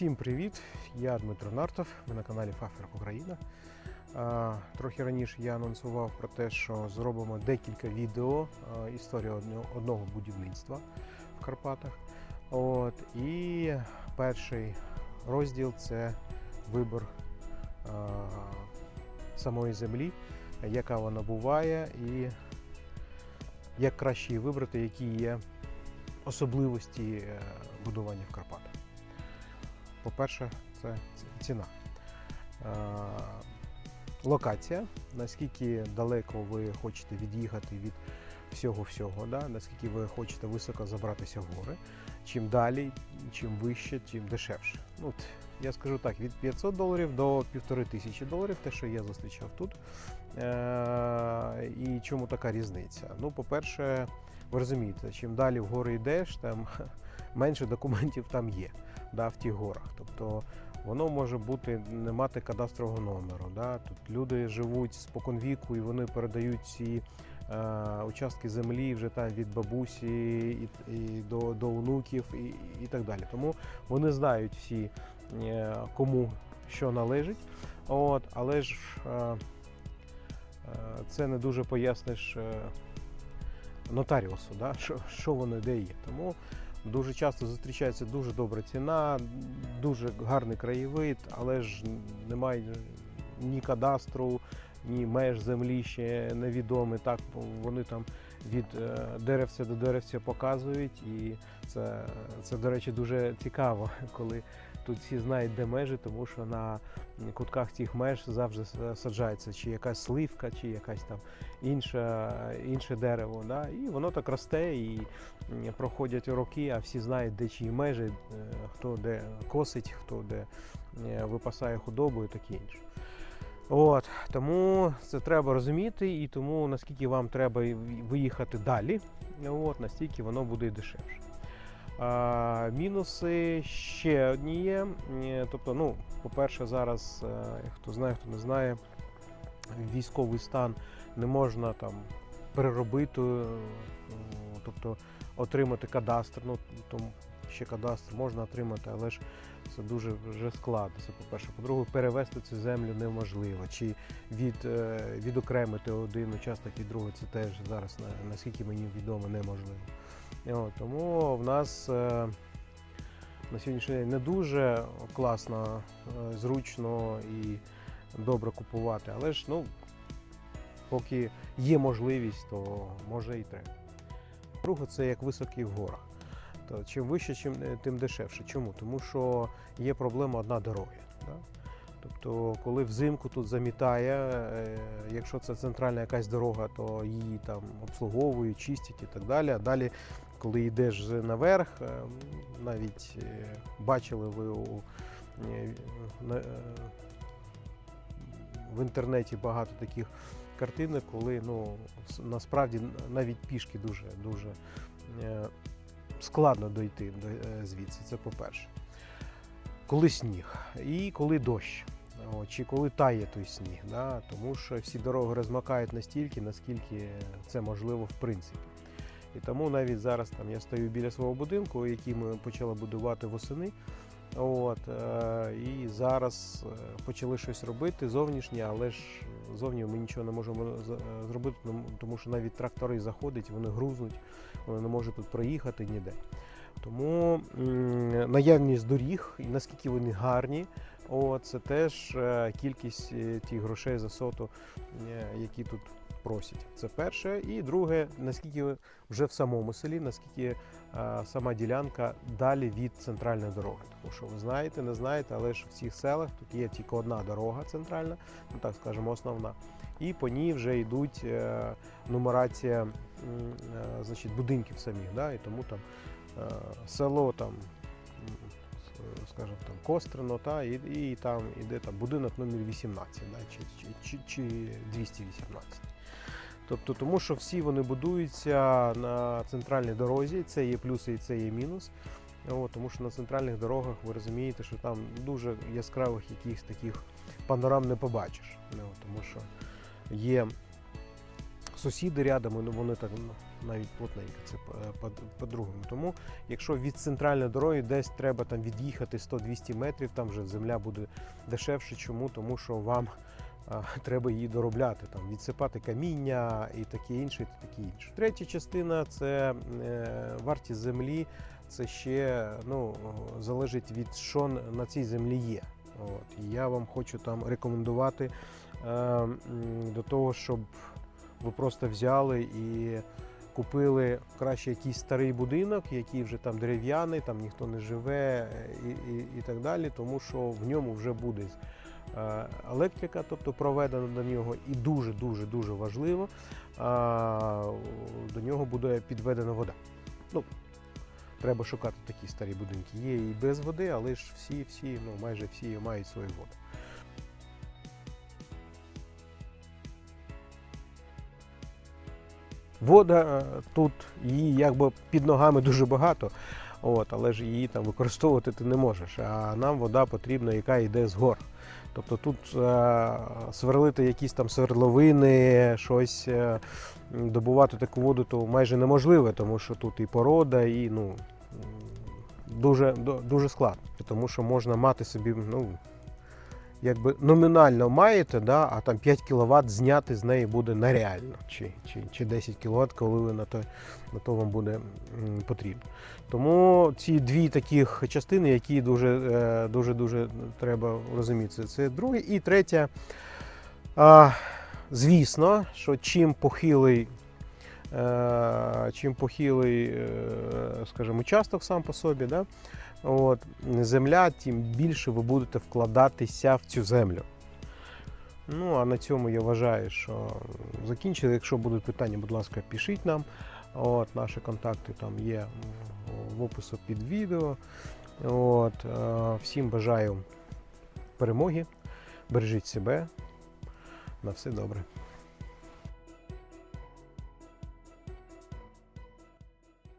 Всім привіт! Я Дмитро Нартов, ви на каналі Фафер Україна. Трохи раніше я анонсував про те, що зробимо декілька відео одного, одного будівництва в Карпатах. От, і перший розділ це вибір самої землі, яка вона буває, і як краще її вибрати, які є особливості е, будування в Карпатах. По-перше, це ціна. Е, Локація, наскільки далеко ви хочете від'їхати від всього-всього, да? наскільки ви хочете високо забратися в гори. Чим далі, чим вище, тим дешевше. Ну, от, я скажу так, від 500 доларів до 1500 доларів, те, що я зустрічав тут. Е- і чому така різниця? Ну, по-перше, ви розумієте, чим далі вгору йдеш, там менше документів там є да, в тих горах. Тобто воно може бути не мати кадастрового номеру. Да? Тут люди живуть споконвіку і вони передають ці е, участки землі вже там від бабусі і, і до, до онуків і, і так далі. Тому вони знають всі, е, кому що належить. От, але ж е, е, це не дуже поясниш. Е, Нотаріусу, да? що, що воно де є. Тому Дуже часто зустрічається дуже добра ціна, дуже гарний краєвид, але ж немає ні кадастру, ні меж землі ще невідомі. Так вони там від деревця до деревця показують, і це, це до речі, дуже цікаво, коли тут всі знають, де межі, тому що на кутках цих меж завжди саджається чи якась сливка, чи якась там інша, інше дерево. Да? І воно так росте і проходять роки, а всі знають, де чиї межі, хто де косить, хто де випасає худобу і таке інше. От, Тому це треба розуміти, і тому наскільки вам треба виїхати далі, от, настільки воно буде дешевше. Мінуси ще одні є. Тобто, ну, по-перше, зараз, хто знає, хто не знає, військовий стан не можна там переробити, тобто отримати кадастр. Ну, тому ще кадастр можна отримати, але ж це дуже вже складно. Це по-перше. По-друге, перевести цю землю неможливо. Чи від, відокремити один участок від другого, це теж зараз, наскільки мені відомо, неможливо. Тому в нас е, на сьогоднішній день не дуже класно, е, зручно і добре купувати, але ж ну, поки є можливість, то може і треба. Друге, це як високий в горах. То чим вище, чим, тим дешевше. Чому? Тому що є проблема одна дороги. Да? Тобто, коли взимку тут замітає, е, якщо це центральна якась дорога, то її там обслуговують, чистять і так далі. Далі, коли йдеш наверх, навіть бачили ви у в інтернеті багато таких картинок, коли ну, насправді навіть пішки дуже дуже складно дойти звідси. Це по-перше. Коли сніг і коли дощ, чи коли тає той сніг. Да? Тому що всі дороги розмакають настільки, наскільки це можливо в принципі. І тому навіть зараз там я стою біля свого будинку, який ми почали будувати восени. От, е, І зараз почали щось робити зовнішнє, але ж зовні ми нічого не можемо зробити, тому що навіть трактори заходять, вони грузнуть, вони не можуть тут проїхати ніде. Тому наявність доріг і наскільки вони гарні, о, це теж кількість тих грошей за соту, які тут просять. Це перше. І друге, наскільки вже в самому селі, наскільки сама ділянка далі від центральної дороги. Тому що ви знаєте, не знаєте, але ж в цих селах тут є тільки одна дорога центральна, ну так скажемо, основна. І по ній вже йдуть нумерація значить, будинків самих. Да? І тому там село там, скажімо, там Кострино, та, і, і там іде там будинок номер 18 да, чи, чи, чи 218. Тобто, тому що всі вони будуються на центральній дорозі, це є плюси і це є мінус. О, тому що на центральних дорогах ви розумієте, що там дуже яскравих якихось таких панорам не побачиш. О, тому що є сусіди рядом, ну, вони так ну, навіть плотненько, це по- по-другому. Тому, якщо від центральної дороги десь треба там від'їхати 100-200 метрів, там вже земля буде дешевше. Чому? Тому що вам а, треба її доробляти, там, відсипати каміння і таке інше, і таке інше. Третя частина це е, вартість землі. Це ще ну, залежить від що на цій землі є. От. І я вам хочу там рекомендувати е, до того, щоб ви просто взяли і купили краще якийсь старий будинок, який вже там дерев'яний, там ніхто не живе і, і, і так далі, тому що в ньому вже буде е, електрика, тобто проведена до нього, і дуже дуже дуже важливо, е, до нього буде підведена вода. Ну, треба шукати такі старі будинки. Є і без води, але ж всі, всі, ну майже всі мають свою воду. Вода е, тут її якби під ногами дуже багато, от, але ж її там використовувати ти не можеш. А нам вода потрібна, яка йде з гор. Тобто тут е, сверлити якісь там свердловини, щось е, добувати таку воду, то майже неможливо, тому що тут і порода, і ну, дуже, дуже складно. Тому що можна мати собі, ну, якби номінально маєте, да, а там 5 кВт зняти з неї буде нереально. Чи, чи, чи 10 кВт, коли ви на то, на то вам буде потрібно. Тому ці дві таких частини, які дуже е, дуже дуже треба розуміти, це друге. І третє, звісно, що чим похилий. Е, Чим похилий, е, скажімо, участок сам по собі, да? От, земля, тим більше ви будете вкладатися в цю землю. Ну, а на цьому я вважаю, що закінчили. Якщо будуть питання, будь ласка, пишіть нам. От, наші контакти там є в- опису під відео. От, е, всім бажаю перемоги. Бережіть себе. На все добре.